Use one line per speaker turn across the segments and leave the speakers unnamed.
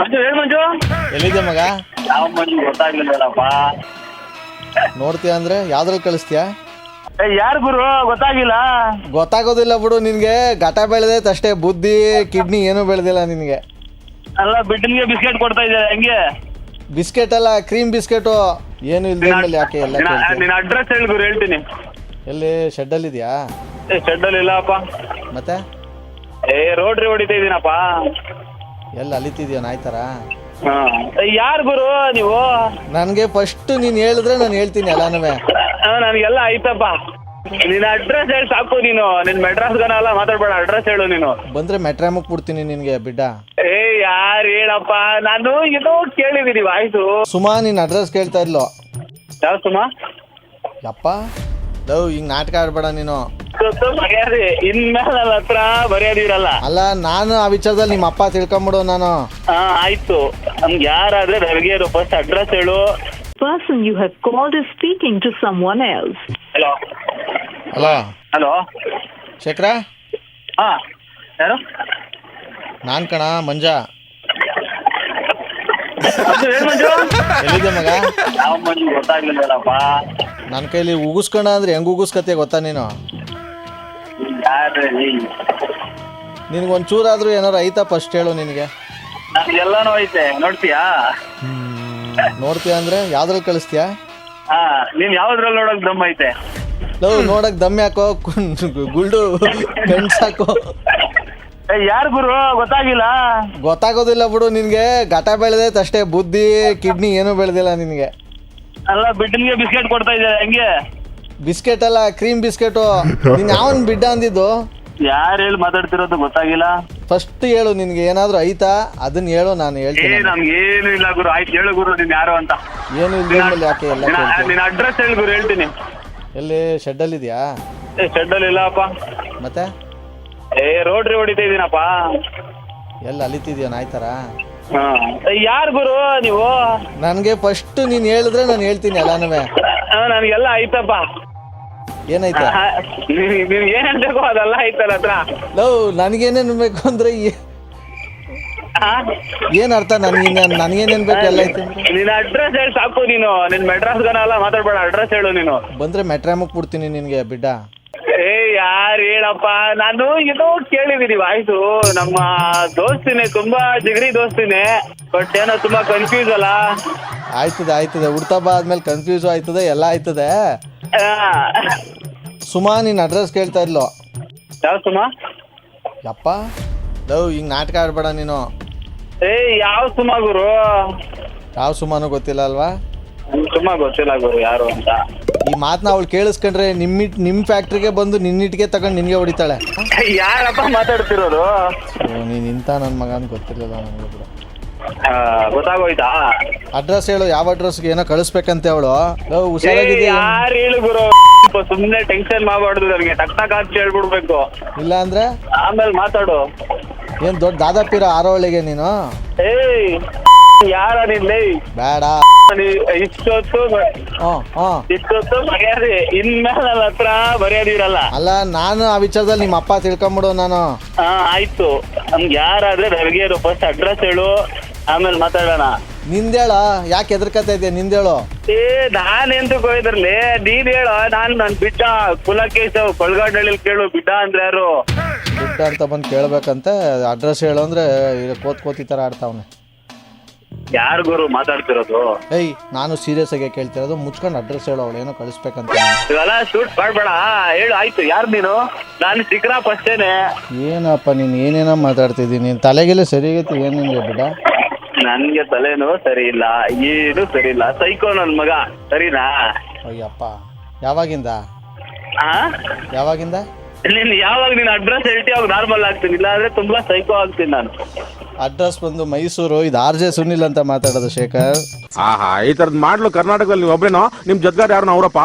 ಮಂಜು ಹೇಳು ಮಂಜು.
ಎಲ್ಲಿದೆ ಮಗ?
ಯಾವ ಮಂಜು ಗೊತ್ತಾಗ್ಲಿಲ್ಲಪ್ಪ
ನೋಡ್ತೀಯ ಅಂದ್ರೆ ಯಾವ್ದ್ರಲ್ಲಿ ಕಳಿಸ್ತೀಯ?
ಯಾರು ಗುರು? ಗೊತ್ತಾಗಿಲ್ಲ.
ಗೊತ್ತಾಗೋದಿಲ್ಲ ಬಿಡು ನಿನ್ಗೆ. ಘಟ ಬೆಳೆದೈತೆ ಅಷ್ಟೇ. ಬುದ್ಧಿ ಕಿಡ್ನಿ ಏನೂ ಬೆಳೆದಿಲ್ಲ ನಿನಗೆ.
ಅಲ್ಲ ಬಿಡ್ನಿಗೆ ಬಿಸ್ಕೆಟ್ ಕೊಡ್ತಾ ಇದ್ದಾರೆ. ಹೆಂಗೆ?
ಬಿಸ್ಕೆಟ್ ಅಲ್ಲ ಕ್ರೀಮ್ ಬಿಸ್ಕೆಟು. ಏನು ಇಲ್ಲಿ ಮೇಲೆ ಯಾಕೆ ಎಲ್ಲ ಕೇಳ್ತೀಯ?
ನಿನ್ನ ಅಡ್ರೆಸ್ ಹೇಳಿ ಗುರು ಹೇಳ್ತೀನಿ.
ಎಲ್ಲಿ? ಶೆಡ್ಡಲ್ಲಿ ಇದೆಯಾ
ಏ ಶೆಡ್ಡಲ್ಲಿ ಇಲ್ಲಪ್ಪ
ಮತ್ತೆ?
ಏ ರೋಡ್ರಿ ಹೊಡಿತಾ ಇದೀನಪ್ಪ.
ಎಲ್ಲಿ ಅಲಿತಿದ್ಯಾ ನಾಯಿ ಥರ
ಹಾ. ಯಾರು ಗುರು ನೀವು?
ನನಗೆ ಫಸ್ಟ್ ನೀನು ಹೇಳಿದ್ರೆ ನಾನು ಹೇಳ್ತೀನಿ ಹಾ
ಆ, ನನಗೆಲ್ಲ ಆಯ್ತಪ್ಪ. ನಿನ್ನ ಅಡ್ರೆಸ್ ಹೇಳಿ ಸಾಕು ನೀನು. ನಿನ್ ಮೆಡ್ರಾಸ್ ಗನ ಎಲ್ಲ ಮಾತಾಡ್ಬೇಡ. ಅಡ್ರೆಸ್ ಹೇಳು ನೀನು.
ಬಂದ್ರೆ ಮೆಟ್ರಾಮಕ್ ಬಿಡ್ತೀನಿ ನಿನಗೆ ಬಿಡ್ಡ.
ಏ ಯಾರ್ ಹೇಳಪ್ಪ? ನಾನು ಏನೋ ಕೇಳಿದೀನಿ ವಾಯ್ಸು.
ಸುಮಾ ನಿನ್ ಅಡ್ರೆಸ್ ಕೇಳ್ತಾ ಇದ್ಲು.
ಯಾವ ಸುಮಾ?
ಯಪ್ಪ. ಲವ್ ಹಿಂಗ್ ನಾಟಕ ಆಡ್ಬೇಡ ನೀನು.
ಗೊತ್ತು ಮರ್ಯಾದೆ. ಇನ್ಮೇಲೆ ನನ್ನ ಹತ್ರ ಮರ್ಯಾದೆ ಇರಲ್ಲ.
ಅಲ್ಲ ನಾನು ಆ ವಿಚಾರದಲ್ಲಿ ನಿಮ್ಮ ಅಪ್ಪ ತಿಳ್ಕೊಂಬಿಡು ನಾನು.
ಹಾ ಆಯ್ತು. ನಮ್ಗೆ ಯಾರಾದ್ರೆ ನನಗೆ ಫಸ್ಟ್ ಅಡ್ರೆಸ್ ಹೇಳು.
Person you have called is speaking to someone else
hello
ಅಲ್ಲ
ಹಲೋ
ಶೇಖರ?
ಹಾ ಯಾರು?
ನಾನು ಕಣ ಮಂಜ.
ನನ್ ಮಂಜು?
ಎಲ್ಲಿದೆ ಮಗ?
ಯಾವ ಮಂಜು ಗೊತ್ತಾಗ್ಲಿಲ್ಲಪ್ಪ
ನನ್ನ ಕೈಲಿ ಉಗಿಸ್ಕೊಂಡ ಅಂದ್ರೆ ಹೆಂಗ್ ಉಗಿಸ್ಕತ್ತೆ ಗೊತ್ತಾ ನೀನು?
ಯಾರು
ನಿನಗೆ ಒಂಚೂರಾದ್ರೂ ಏನಾರು ಐತಾ ಫಸ್ಟ್ ಹೇಳು ನಿನಗೆ.
ಎಲ್ಲಾನು ಐತೆ ನೋಡ್ತೀಯಾ?
ನೋಡ್ತೀಯ ಅಂದ್ರೆ ಯಾವ್ದ್ರಲ್ಲಿ ಕಳಿಸ್ತೀಯಾ?
ಹಾ ನೀನ್ ಯಾವ್ದ್ರಲ್ಲಿ ನೋಡಕ್ ದಮ್ ಐತೆ?
ಲವ್ ನೋಡಕ್ ದಮ್ಮೆ ಯಾಕೋ ಗುಲ್ಡು ಸಾಕೋ
ಏ ಯಾರು ಗುರು? ಗೊತ್ತಾಗಿಲ್ಲ?
ಗೊತ್ತಾಗೋದಿಲ್ಲ ಬಿಡು ನಿನ್ಗೆ ಘಟ ಬೆಳೆದೈತೆ ಅಷ್ಟೇ ಬುದ್ಧಿ ಕಿಡ್ನಿ ಏನೂ ಬೆಳೆದಿಲ್ಲ ನಿನಗೆ.
ಅಲ್ಲ ಬಿಡ್ನಿಗೆ ಬಿಸ್ಕೆಟ್ ಕೊಡ್ತಾ ಇದ್ದಾರೆ ಹೆಂಗೆ?
ಬಿಸ್ಕೆಟ್ ಅಲ್ಲ ಕ್ರೀಮ್ ಬಿಸ್ಕೆಟು. ನೀನ್ ಯಾವನ್ ಬಿಡ್ಡ ಅಂದಿದ್ದು?
ಯಾರು ಹೇಳಿ ಮಾತಾಡ್ತಿರೋದು ಗೊತ್ತಾಗಿಲ್ಲ.
ಫಸ್ಟ್ ಹೇಳು ನಿನ್ಗೆ ಏನಾದರೂ ಐತಾ? ಅದನ್ನ ಹೇಳು ನಾನು
ಏ
ಹೇಳ್ತೀನಿ
ಏನು ಇಲ್ಲ ಗುರು. ಆಯ್ತು ಹೇಳು ಗುರು ನಿನ್ ಯಾರು ಅಂತ.
ಏನು ಇಲ್ದೇ ಮೇಲೆ ಯಾಕೆ ಎಲ್ಲ ಕೇಳ್ತೀಯ?
ನಿನ್ನ ಅಡ್ರೆಸ್ ಹೇಳಿ ಗುರು ಹೇಳ್ತೀನಿ.
ಎಲ್ಲಿ ಶೆಡ್ಡಲ್ಲಿ ಇದೆಯಾ
ಏ ಶೆಡ್ಡಲ್ಲಿ ಇಲ್ಲಪ್ಪ.
ಮತ್ತೆ?
ಏ ರೋಡ್ರಿ ಹೊಡಿತಾ ಇದೀನಪ್ಪ.
ಎಲ್ಲ ಅಲಿತಿದ್ಯಾ ನಾಯಿ ಥರ
ಹಾ ಯಾರು ಗುರು ನೀವು?
ನನಗೆ ಫಸ್ಟ್ ನೀನು ಹೇಳಿದ್ರೆ ನಾನು ಹೇಳ್ತೀನಿ ಎಲ್ಲಾನು
ನನಗೆಲ್ಲ ಆಯ್ತಪ್ಪ.
ಏನೈತೆ
ಆ, ನೀನ್ ನೀನ್ ಏನ್ ಬೇಕೋ ಅದೆಲ್ಲ ಐತಲ್ಲ ಹತ್ರ.
ಲವ್ ನನಗೇನೇನು ಬೇಕು ಅಂದ್ರೆ ಏನ್ ಅರ್ಥ? ನನಗೆ ನನಗೇನೇನ್ ಬೇಕು ಎಲ್ಲ ಐತೆ.
ನಿನ್ನ ಅಡ್ರೆಸ್ ಹೇಳಿ ಸಾಕು ನೀನು. ನಿನ್ ಮೆಡ್ರಾಸ್ ಗನ ಎಲ್ಲ ಮಾತಾಡ್ಬೇಡ ಅಡ್ರೆಸ್ ಹೇಳು ನೀನು.
ಬಂದ್ರೆ ಮೆಟ್ರಾಮಕ್ ಬಿಡ್ತೀನಿ ನಿನ್ಗೆ ಬಿಡ್ಡ.
ಏ ಯಾರು ಹೇಳಪ್ಪ? ನಾನು ಏನೋ ಕೇಳಿದೀನಿ ವಾಯ್ಸು ನಮ್ಮ ದೋಸ್ತಿನೇ ತುಂಬಾ ಜಿಗರಿ ದೋಸ್ತಿನೇ. ಬಟ್ ಏನೋ ತುಂಬಾ ಕನ್ಫ್ಯೂಸ್ ಅಲ್ಲ.
ಆಯ್ತದೆ ಆಯ್ತದೆ. ಹುಡ್ತಬ್ಬ ಆದ್ಮೇಲೆ ಕನ್ಫ್ಯೂಸ್ ಆಯ್ತದೆ ಎಲ್ಲ ಆಯ್ತದೆ. ಸುಮಾ ನಿನ್ನ ಅಡ್ರೆಸ್ ಕೇಳ್ತಾ ಇದ್ಲು.
ಯಾವ ಸುಮಾ?
ಯಪ್ಪ ಲವ್ ಹಿಂಗೆ ನಾಟಕ ಆಡ್ಬೇಡ ನೀನು.
ಏ ಯಾವ ಸುಮಾ ಗುರು?
ಯಾವ ಸುಮಾನು ಗೊತ್ತಿಲ್ಲ ಅಲ್ವಾ?
ನಂಗ್ ಸುಮ್ಮ ಗೊತ್ತಿಲ್ಲ ಗುರು ಯಾರು ಅಂತ.
ಈ ಮಾತ್ನ ಅವಳು ಕೇಳಿಸ್ಕೊಂಡ್ರೆ ನಿಮ್ಮಿಟ್ ನಿಮ್ ಫ್ಯಾಕ್ಟ್ರಿಗೆ ಬಂದು ನಿನ್ನಿಟ್ಟಿಗೆ ತಗೊಂಡು ನಿನ್ಗೆ ಹೊಡಿತಾಳೆ.
ಯಾರಪ್ಪ ಮಾತಾಡ್ತಿರೋದು?
ನೀನ್ ಇಂಥ ನನ್ನ ಮಗ ಅಂತ ಗೊತ್ತಿರಲಿಲ್ಲ ನನಗೆ ಕೂಡ.
ಆ, ಗೊತ್ತಾಗೋಯ್ತಾ?
ಅಡ್ರೆಸ್ ಹೇಳು ಯಾವ ಅಡ್ರೆಸ್ಗೆ ಏನೋ ಕಳಿಸ್ಬೇಕಂತೆ ಅವಳು. ಹುಷಾರಾಗಿದೆಯಾ
ಯಾರು ಹೇಳು ಗುರು? ಸುಮ್ಮನೆ ಟೆನ್ಷನ್ ಮಾಡಬಾರ್ದು ನನಗೆ. ಟಕ್ ಟಕ್ ಅಂತ ಹೇಳ್ಬಿಡ್ಬೇಕು.
ಇಲ್ಲ ಅಂದ್ರೆ?
ಆಮೇಲೆ ಮಾತಾಡು.
ಏನು ದೊಡ್ಡ ದಾದಾಪಿರ ಆರೋಳಿಗೆ ನೀನು?
ಏಯ್ ಯಾರ ಲೇ
ಬೇಡ.
ಇಷ್ಟೊತ್ತು
ಹ್ಞೂ ಹ್ಞೂ.
ಇಷ್ಟೊತ್ತು ಮರ್ಯಾದೆ. ಇನ್ಮೇಲೆ ನನ್ನ ಹತ್ರ ಮರ್ಯಾದೆ ಇರಲ್ಲ.
ಅಲ್ಲ ನಾನು ಆ ವಿಚಾರದಲ್ಲಿ ನಿಮ್ಮ ಅಪ್ಪ ತಿಳ್ಕೊಂಬಿಡು ನಾನು.
ಹಾ ಆಯ್ತು. ನಮ್ಗೆ ಯಾರಾದ್ರೆ ನನಗೆ ಫಸ್ಟ್ ಅಡ್ರೆಸ್ ಹೇಳು. ಆಮೇಲೆ ಮಾತಾಡೋಣ.
ನಿಂದೇಳ ಯಾಕೆ ಎದ್ರಕತ್ತ ಇದೆಯಾ ನಿಂದೇಳು?
ಏ ನಾನ್ ಎಂತ ಇದ್ರಲ್ಲಿ ನೀನ್ ಹೇಳು ನಾನ್ ನನ್ ಬಿಡ್ಡ ಕುಲಕೇಶ್ ಕೊಳಗಾಡಳ್ಳಿ ಕೇಳು ಬಿಡ್ಡ ಅಂದ್ರೆ ಯಾರು?
ದುಡ್ಡು ಅಂತ ಬಂದು ಕೇಳ್ಬೇಕಂತೆ ಅಡ್ರೆಸ್ ಹೇಳು ಅಂದ್ರೆ ಈಗ ಕೋತ್ ಕೋತಿ ಥರ ಆಡ್ತಾವನೆ.
ಯಾರು ಗುರು ಮಾತಾಡ್ತಿರೋದು?
ಏಯ್ ನಾನು ಸೀರಿಯಸ್ ಆಗಿ ಕೇಳ್ತಿರೋದು ಮುಚ್ಕೊಂಡು ಅಡ್ರೆಸ್ ಹೇಳು ಅವಳು ಏನೋ ಕಳಿಸ್ಬೇಕಂತ.
ಇವೆಲ್ಲ ಶೂಟ್ ಮಾಡ್ಬೇಡ. ಹೇಳು ಆಯ್ತು ಯಾರು ನೀನು? ನಾನು ಸಿಕ್ರಾ ಫಸ್ಟೇನೆ
ಏನಪ್ಪ ನೀನು ಏನೇನೋ ಮಾತಾಡ್ತಿದ್ದೀನಿ ನೀನು ತಲೆಗೆಲ್ಲ ಸರಿಯಾಗೈತಿ ಏನು ಬಿಡಾ ಬಿಡ?
ನನ್ಗೆ ತಲೆನೋ ಸರಿ ಇಲ್ಲ ಏನು ಸರಿ ಇಲ್ಲ ಸೈಕೋ ನನ್ ಮಗ ಸರಿನಾ?
ಅಯ್ಯಪ್ಪ ಯಾವಾಗಿಂದ?
ಆ?
ಯಾವಾಗಿಂದ?
ನೀನ್ ಯಾವಾಗ ನೀನ್ ಅಡ್ರೆಸ್ ಹೇಳ್ತಿ ಅವಾಗ ನಾರ್ಮಲ್ ಆಗ್ತೀನಿ ಇಲ್ಲ ಅಂದ್ರೆ ತುಂಬಾ ಸೈಕೋ ಆಗ್ತೀನಿ ನಾನು.
ಅಡ್ರೆಸ್ ಬಂದು ಮೈಸೂರು ಇದು ಆರ್ ಜೆ ಸುನಿಲ್ ಅಂತ ಮಾತಾಡೋದು ಶೇಖರ್.
ಆಹಾ ಈ ತರದ್ ಮಾಡ್ಲು ಕರ್ನಾಟಕದಲ್ಲಿ ನೀವು ಒಬ್ರೇನೋ? ನಿಮ್ ಜೊತೆಗಾರ ಯಾರು ಅವರಪ್ಪ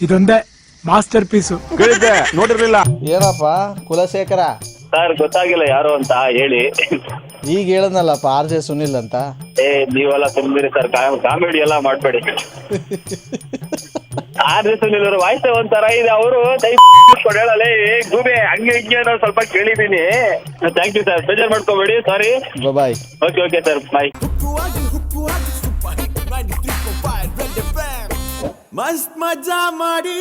ಇದೊಂದೇ ಮಾಸ್ಟರ್ ಪೀಸು.
ಕೇಳಿದ್ದೆ ನೋಡಿರ್ಲಿಲ್ಲ.
ಏನಪ್ಪ ಕುಲಶೇಖರ?
ಸರ್ ಗೊತ್ತಾಗಿಲ್ಲ ಯಾರು ಅಂತ ಹೇಳಿ.
ಈಗ ಹೇಳದ್ನಲ್ಲಪ್ಪ ಆರ್ ಜೆ ಸುನಿಲ್ ಅಂತ?
ಏ ನೀವೆಲ್ಲ ತುಂಬಿರಿ ಸರ್ ಕಾಮಿಡಿ ಎಲ್ಲ ಮಾಡ್ಬೇಡಿ. ಆದ್ರೆ ಸುನಿಲ್ ಅವ್ರ ವಾಯ್ಸ್ ಒಂಥರ ಇದೆ ಅವರು ಹೇಳಲ್ಲ ಕೊಡಲೇ ಗೂಬೆ ಹಂಗೆ ಹಿಂಗೆ ಅನ್ನೋ ಸ್ವಲ್ಪ ಕೇಳಿದೀನಿ ಥ್ಯಾಂಕ್ ಯು ಸರ್ ಬೇಜಾರ್ ಮಾಡ್ಕೋಬೇಡಿ sorry
bye
okay okay sir bye
ಮಸ್ತ್ ಮಜಾ ಮಾಡಿ.